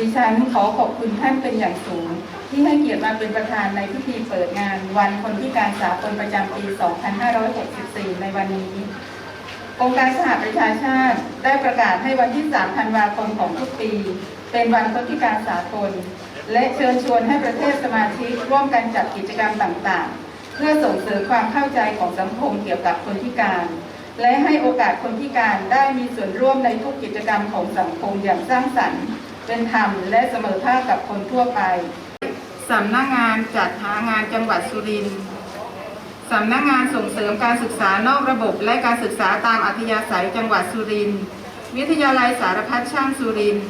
ดิฉันขอขอบคุณท่านเป็นอย่างสูง ที่ให้เกียรติมาเป็นประธานในพิธีเปิดงาน วันคนพิการสากลประจำปี 2564 ในวันนี้องค์การสหประชาชาติได้ประกาศให้วันที่ 3 ธันวาคมของทุกปี เป็นวันคนพิการสากล และเชิญชวนให้ประเทศสมาชิกร่วมกันจัดกิจกรรมต่างๆ เพื่อส่งเสริมความเข้าใจของสังคมเกี่ยวกับคนพิการ และให้โอกาสคนพิการได้มีส่วนร่วมในทุกกิจกรรมของสังคมอย่างสร้างสรรค์ เป็นธรรมและเสมอภาคกับคนทั่วไปสำนักงานจัดหางานจังหวัดสุรินทร์สำนักงานส่งเสริมการศึกษานอกระบบและการศึกษาตามอัธยาศัยจังหวัดสุรินทร์วิทยาลัยสารพัดช่างสุรินทร์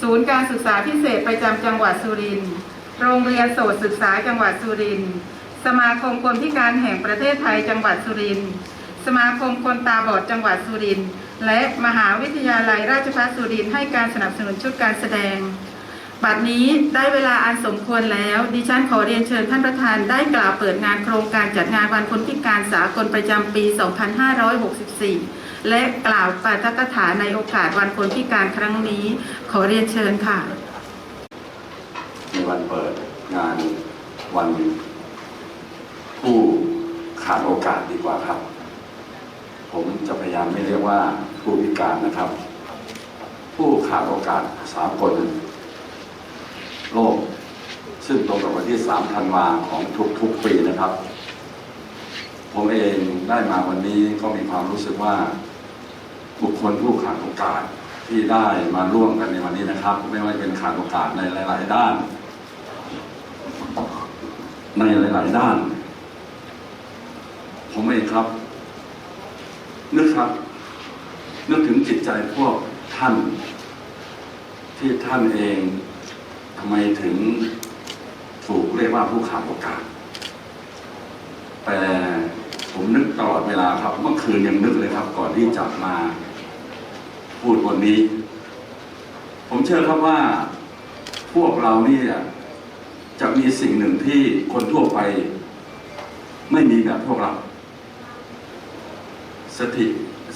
ศูนย์การศึกษาพิเศษประจำจังหวัดสุรินทร์โรงเรียนโสตศึกษาจังหวัดสุรินทร์สมาคมคนพิการแห่งประเทศไทยจังหวัดสุรินทร์สมาคมคนตาบอดจังหวัดสุรินทร์ และมหาวิทยาลัยราชภัฏสุรินทร์ให้การสนับสนุนชุดการแสดง บัดนี้ได้เวลาอันสมควรแล้ว ดิฉันขอเรียนเชิญท่านประธานได้กล่าวเปิดงานโครงการจัดงานวันคนพิการสากลประจำปี 2564 และกล่าวปาฐกถาในโอกาสวันคนพิการครั้งนี้ ขอเรียนเชิญค่ะ ในวันเปิดงานวันผู้ขาดโอกาสดีกว่าครับ ผมจะพยายามไม่เรียกว่าผู้พิการนะครับ ผู้ขาดโอกาสสากลโลก ซึ่งตรงกับวันที่3ธันวาของทุกๆปีนะครับ ผมเองได้มาวันนี้ก็มีความรู้สึกว่าบุคคลผู้ขาดโอกาสที่ได้มาร่วมกันในวันนี้นะครับ ไม่ว่าจะเป็นขาดโอกาสในหลาย ๆ ด้าน ในหลาย ๆ ด้าน ผมเองครับ นึกครับ นึกถึงจิตใจพวกท่าน ที่ท่านเองทำไมถึงถูกเรียกว่าผู้ขาดโอกาส แต่ผมนึกตลอดเวลาครับ เมื่อคืนยังนึกเลยครับ ก่อนที่จะมาพูดวันนี้ ผมเชื่อครับว่าพวกเราเนี่ยจะมีสิ่งหนึ่งที่คนทั่วไป ไม่มีแบบพวกเรา สติ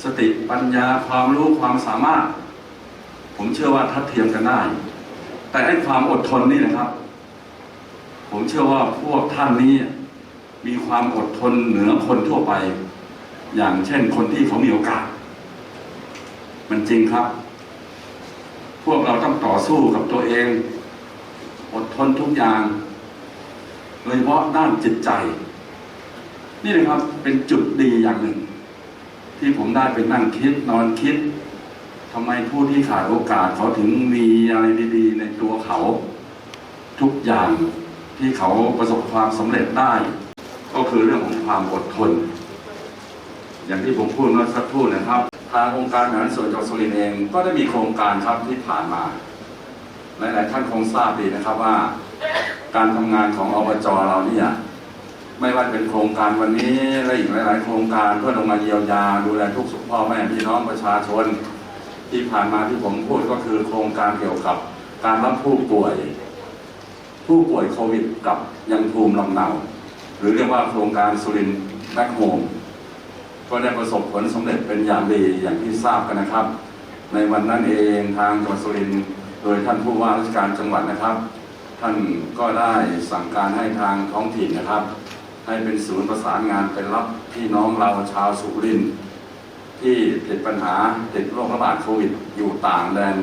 สติปัญญาความรู้ความสามารถ ผมเชื่อว่าทัดเทียมกันได้ แต่ไอ้ความอดทนนี่นะครับ ผมเชื่อว่าพวกท่านนี้มีความอดทนเหนือคนทั่วไป อย่างเช่นคนที่เขามีโอกาส มันจริงครับ พวกเราต้องต่อสู้กับตัวเอง อดทนทุกอย่างโดยเฉพาะด้านจิตใจ นี่นะครับเป็นจุดดีอย่างหนึ่ง ที่ผมได้ไปนั่งคิดนอนคิดทำไมผู้ที่ขาดโอกาสเขาถึงมีอะไรดีๆ ในตัวเขา ทุกอย่างที่เขาประสบความสำเร็จได้ ก็คือเรื่องของความอดทน อย่างที่ผมพูดเมื่อสักครู่นะครับ ทางองค์การบริหารส่วนจังหวัดสุรินทร์เอง ก็ได้มีโครงการครับที่ผ่านมาหลายๆท่านคงทราบดีนะครับว่า การทำงานของอบจเราเนี่ย ไม่ว่าเป็นโครงการวันนี้และอีกหลาย ๆ โครงการเพื่อลงมาเยียวยาดูแลทุกสุขพ่อแม่พี่น้องประชาชน ที่ผ่านมาที่ผมพูดก็คือโครงการเกี่ยวกับการรับผู้ป่วย ผู้ป่วยโควิดกับยังภูมิลำเนาหรือเรียกว่าโครงการสุรินทร์แบ็คโฮมก็ได้ประสบผลสำเร็จเป็นอย่างดีอย่างที่ทราบกันนะครับ ในวันนั้นเองทางจังหวัดสุรินทร์โดยท่านผู้ว่าราชการจังหวัดนะครับ ท่านก็ได้สั่งการให้ทางท้องถิ่นนะครับ ให้เป็นศูนย์ประสานงานไปรับพี่น้องเราชาวสุรินทร์ที่ติดปัญหาติดโรคระบาดโควิดอยู่ต่างแดน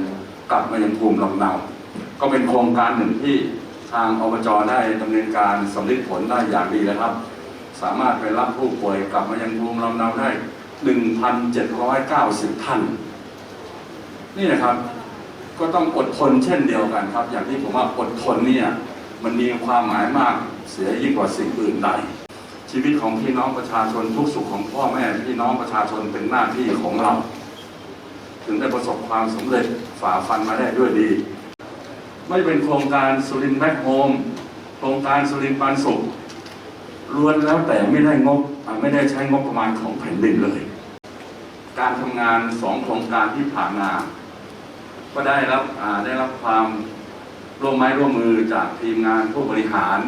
กลับมายังภูมิลำเนา ก็เป็นโครงการหนึ่งที่ทางอบจได้ดำเนินการสำเร็จผลได้อย่างดีเลยครับ สามารถไปรับผู้ป่วยกลับมายังภูมิลำเนาได้ 1,790 ท่าน นี่นะครับ ก็ต้องอดทนเช่นเดียวกันครับ อย่างที่ผมว่าอดทนเนี่ยมันมีความหมายมาก เสียยิ่งกว่าสิ่งอื่นใด ชีวิตของพี่น้องประชาชนทุกสุขของพ่อแม่พี่น้องประชาชนเป็นหน้าที่ของเรา ถึงได้ประสบความสำเร็จฝ่าฟันมาได้ด้วยดี ไม่เป็นโครงการสุรินทร์แบ็คโฮมโครงการสุรินทร์ปันสุขล้วนแล้วแต่ไม่ได้งบไม่ได้ใช้งบประมาณของแผ่นดินเลย การทำงานสองโครงการที่ผ่านมาก็ได้รับได้รับความร่วมไม้ร่วมมือจากทีมงานผู้บริหาร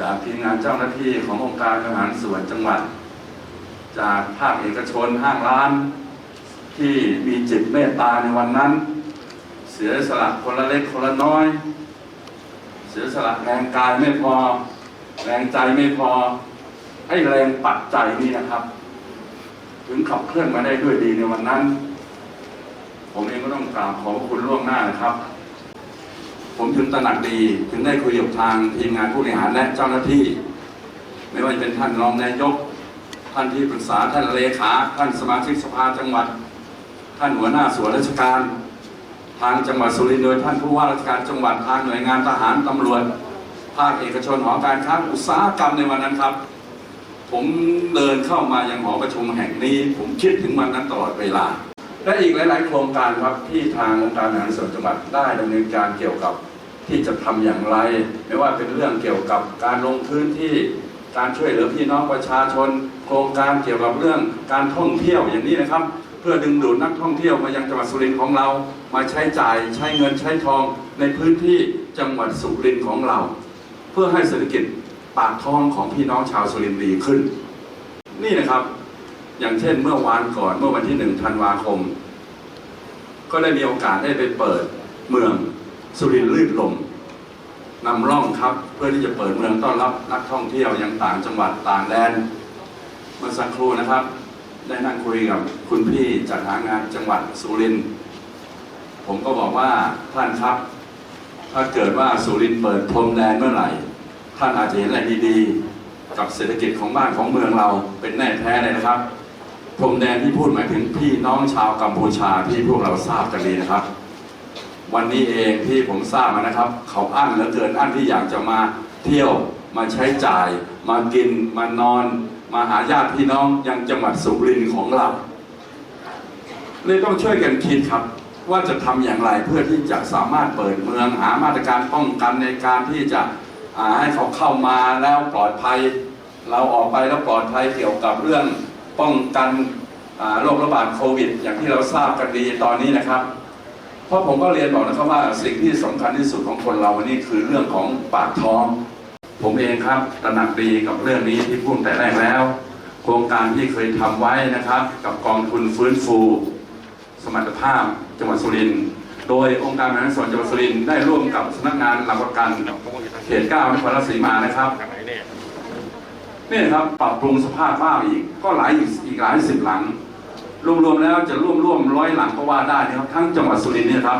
จากทีมงานเจ้าหน้าที่ขององค์การบริหารส่วนจังหวัด จากภาคเอกชนห้างร้าน ที่มีจิตเมตตาในวันนั้นสสียสละคนละเล็กคนละน้อย เสียสละแรงกายไม่พอ แรงใจไม่พอให้แรงปัจจัยนี่นะครับ ถึงขับเคลื่อนมาได้ด้วยดีในวันนั้น ผมเองก็ต้องกราบขอบคุณล่วงหน้านะครับ ผมถึงตระหนักดีถึงได้คุยกับทางทีมงานผู้บริหารและเจ้าหน้าที่ ไม่ว่าจะเป็นท่านรองนายก ท่านที่ปรึกษาท่านเลขา ท่านสมาชิกสภาจังหวัด ท่านหัวหน้าส่วนราชการ ทางจังหวัดสุรินทร์โดยท่านผู้ว่าราชการจังหวัดทางหน่วยงานทหารตำรวจภาคเอกชนหอการค้าอุตสาหกรรมในวันนั้นครับ ผมเดินเข้ามายังหอประชุมแห่งนี้ ผมคิดถึงวันนั้นตลอดเวลา และอีกหลาย ๆ โครงการครับที่ทางองค์การบริหารส่วนจังหวัดได้ดำเนินการเกี่ยวกับที่จะทำอย่างไร ไม่ว่าเป็นเรื่องเกี่ยวกับการลงพื้นที่การช่วยเหลือพี่น้องประชาชน โครงการเกี่ยวกับเรื่องการท่องเที่ยวอย่างนี้นะครับ เพื่อดึงดูดนักท่องเที่ยวมายังจังหวัดสุรินทร์ของเรา มาใช้จ่ายใช้เงินใช้ทองในพื้นที่จังหวัดสุรินทร์ของเรา เพื่อให้เศรษฐกิจปากท้องของพี่น้องชาวสุรินทร์ดีขึ้น นี่นะครับ อย่างเช่นเมื่อวานก่อนเมื่อวันที่หนึ่งธันวาคม ก็ได้มีโอกาสได้ไปเปิดเมืองสุรินทร์ลื่นลมนำร่องครับเพื่อที่จะเปิดเมืองต้อนรับนักท่องเที่ยวยังต่างจังหวัดต่างแดนเมื่อสักครู่นะครับ ได้นั่งคุยกับคุณพี่จัดหางานจังหวัดสุรินทร์ผมก็บอกว่าท่านครับ ถ้าเกิดว่าสุรินทร์เปิดพรมแดนเมื่อไหร่ ท่านอาจจะเห็นอะไรดีๆ กับเศรษฐกิจของบ้านของเมืองเราเป็นแน่แท้เลยนะครับ พรมแดนที่พูดหมายถึงพี่น้องชาวกัมพูชาที่พวกเราทราบกันดีนะครับ วันนี้เองที่ผมทราบมานะครับ เขาอั้นเหลือเกินอั้นที่อยากจะมาเที่ยวมาใช้จ่าย มากินมานอน มาหาญาติพี่น้องยังจังหวัดสุรินทร์ของเราเลยต้องช่วยกันคิดครับ ว่าจะทำอย่างไรเพื่อที่จะสามารถเปิดเมืองหามาตรการป้องกันในการที่จะให้เขาเข้ามาแล้วปลอดภัย เราออกไปแล้วปลอดภัยเกี่ยวกับเรื่อง ป้องกันโรคระบาดโควิด อย่างที่เราทราบกันดีตอนนี้นะครับ เพราะผมก็เรียนบอกนะครับว่าสิ่งที่สำคัญที่สุดของคนเราวันนี้คือเรื่องของปากท้อง ผมเองครับตระหนักดีกับเรื่องนี้ที่พูดแต่แรกแล้ว โครงการที่เคยทำไว้นะครับ กับกองทุนฟื้นฟู สมรรถภาพจังหวัดสุรินทร์โดยองค์การบริหารส่วนจังหวัดสุรินทร์ได้ร่วมกับสำนักงานหลักประกันเขตเก้านครราชสีมานะครับ นี่ครับปรับปรุงสภาพบ้านอีก ก็หลายอีกหลายสิบหลัง รวมๆแล้วจะร่วมร่วมร้อยหลังก็ว่าได้นะครับ ทั้งจังหวัดสุรินทร์เนี่ยครับ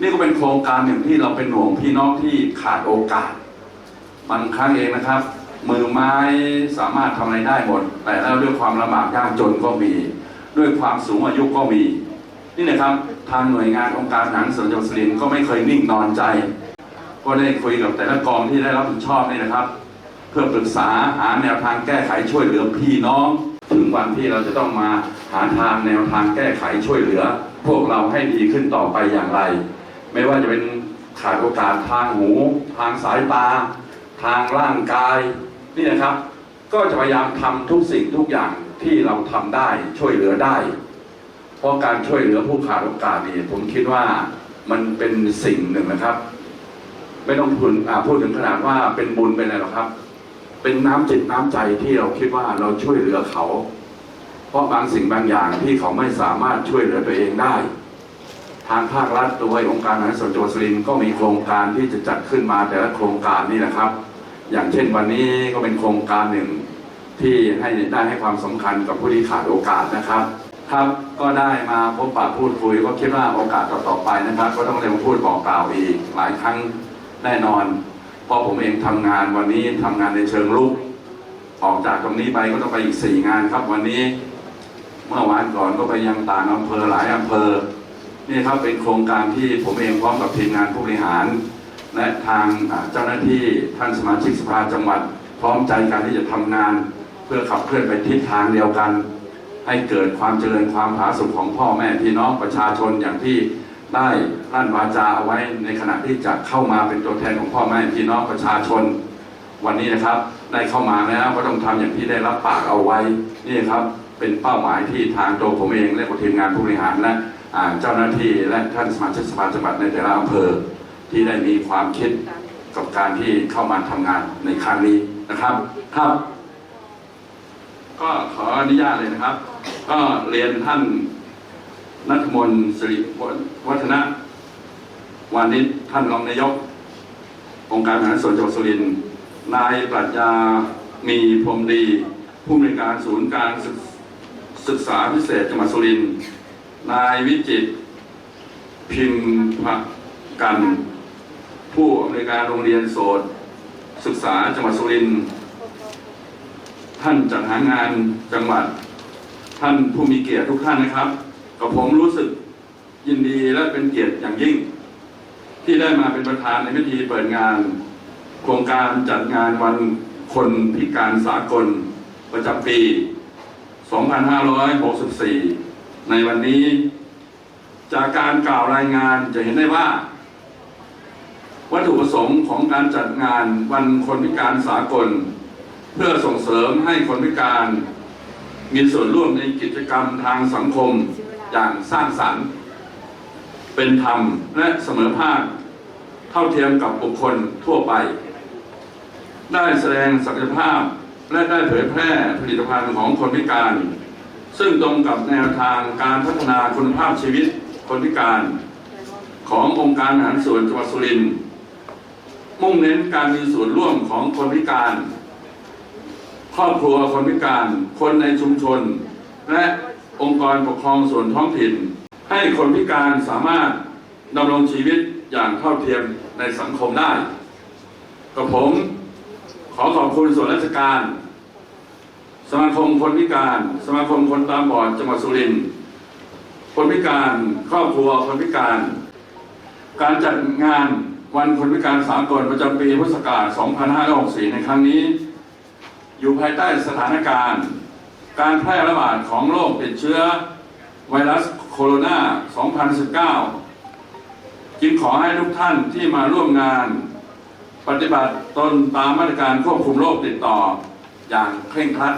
นี่ก็เป็นโครงการหนึ่งที่เราเป็นห่วงพี่น้องที่ขาดโอกาสบางครั้งเองนะครับ มือไม้สามารถทำอะไรได้หมด แต่แล้วด้วยความลำบากยากจนก็มี ด้วยความสูงอายุก็มี นี่นะครับทางหน่วยงานองค์การบริหารส่วนจังหวัดสุรินทร์ก็ไม่เคยนิ่งนอนใจ ก็ได้คุยกับแต่ละกองที่ได้รับผิดชอบนี่นะครับ เพื่อปรึกษาหาแนวทางแก้ไขช่วยเหลือพี่น้อง ถึงวันที่เราจะต้องมาหาทางแนวทางแก้ไขช่วยเหลือ พวกเราให้ดีขึ้นต่อไปอย่างไร ไม่ว่าจะเป็นขาดโอกาสทางหู ทางสายตา ทางร่างกายนี่นะครับ ก็จะพยายามทำทุกสิ่งทุกอย่างที่เราทำได้ช่วยเหลือได้ เพราะการช่วยเหลือผู้ขาดโอกาสนี่ผมคิดว่ามันเป็นสิ่งหนึ่งนะครับ ไม่ต้องพูดพูดถึงขนาดว่าเป็นบุญเป็นอะไรหรอกครับ เป็นน้ำจิตน้ำใจที่เราคิดว่าเราช่วยเหลือเขา เพราะบางสิ่งบางอย่างที่เขาไม่สามารถช่วยเหลือตัวเองได้ ทางภาครัฐโดยองค์การบริหารส่วนจังหวัดสุรินทร์ก็มีโครงการที่จะจัดขึ้นมาแต่ละโครงการนี่นะครับ อย่างเช่นวันนี้ก็เป็นโครงการหนึ่งที่ให้ได้ให้ความสำคัญกับผู้ที่ขาดโอกาสนะครับครับก็ได้มาพบปะพูดคุยก็คิดว่าโอกาสต่อๆไปนะครับ ก็ต้องเรียกมาพูดบอกกล่าวอีกหลายครั้งแน่นอน พราะผมเองทำงานวันนี้ทำงานในเชิงลุก ออกจากตรงนี้ไปก็ต้องไปอีกสี่งานครับวันนี้ เมื่อวานก่อนก็ไปยังต่างอำเภอหลายอำเภอ นี่ครับเป็นโครงการที่ผมเองพร้อมกับทีมงานผู้บริหาร และทางเจ้าหน้าที่ท่านสมาชิกสภาจังหวัด พร้อมใจกันที่จะทำงาน เพื่อขับเคลื่อนไปทิศทางเดียวกัน ให้เกิดความเจริญความผาสุกของพ่อแม่พี่น้องประชาชนอย่างที่ ได้ลั่นวาจาเอาไว้ในขณะที่จะเข้ามาเป็นตัวแทนของพ่อแม่พี่น้องประชาชน วันนี้นะครับ ได้เข้ามาแล้วก็ต้องทำอย่างที่ได้รับปากเอาไว้นี่ครับเป็นเป้าหมายที่ทางตัวผมเองและทีมงานผู้บริหารและเจ้าหน้าที่และท่านสมาชิกสภาจังหวัดในแต่ละอำเภอที่ได้มีความคิดกับการที่เข้ามาทำงานในครั้งนี้นะครับครับ ก็ขออนุญาตเลยนะครับ ก็เรียนท่าน นัทมนสิริวัฒนะวานิชท่านรองนายก องค์การบริหารส่วนจังหวัดสุรินทร์นายปรัชญามีพรมดี ผู้อำนวยการศูนย์การศึกษาพิเศษจังหวัดสุรินทร์นายวิจิตพิมพกัน ผู้อำนวยการโรงเรียนโสตศึกษาจังหวัดสุรินทร์ท่านจัดหางานจังหวัด ท่านผู้มีเกียรติทุกท่านนะครับ กับผมรู้สึกยินดีและเป็นเกียรติอย่างยิ่ง ที่ได้มาเป็นประธานในพิธีเปิดงาน โครงการจัดงานวันคนพิการสากลประจำปี 2564 ในวันนี้ จากการกล่าวรายงานจะเห็นได้ว่า วัตถุประสงค์ของการจัดงานวันคนพิการสากล เพื่อส่งเสริมให้คนพิการ มีส่วนร่วมในกิจกรรมทางสังคม อย่างสร้างสรรค์ เป็นธรรมและเสมอภาคเท่าเทียมกับบุคคลทั่วไป ได้แสดงศักยภาพและได้เผยแพร่ผลิตภัณฑ์ของคนพิการ ซึ่งตรงกับแนวทางการพัฒนาคุณภาพชีวิตคนพิการ ขององค์การอาหารส่วนจังหวัดสุรินทร์มุ่งเน้นการมีส่วนร่วมของคนพิการ ครอบครัวคนพิการ คนในชุมชน และ องค์กรปกครองส่วนท้องถิ่น ให้คนพิการสามารถดำรงชีวิตอย่างเท่าเทียมในสังคมได้กับผมขอขอบคุณส่วนราชการ สมาคมคนพิการ สมาคมคนตาบอดจังหวัดสุรินทร์คนพิการครอบครัวคนพิการ การจัดงานวันคนพิการสากลประจำปีพุทธศักราช 2564 ในครั้งนี้ อยู่ภายใต้สถานการณ์ การแพร่ระบาดของโรคติดเชื้อไวรัสโคโรนา 2019 จึงขอให้ทุกท่านที่มาร่วมงาน ปฏิบัติตนตามมาตรการควบคุมโรคติดต่ออย่างเคร่งครัด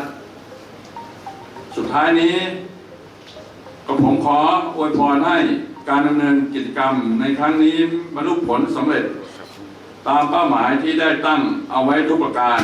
สุดท้ายนี้ก็ผมขออวยพรให้การดำเนินกิจกรรมในครั้งนี้บรรลุผลสำเร็จ ตามเป้าหมายที่ได้ตั้งเอาไว้ทุกประการ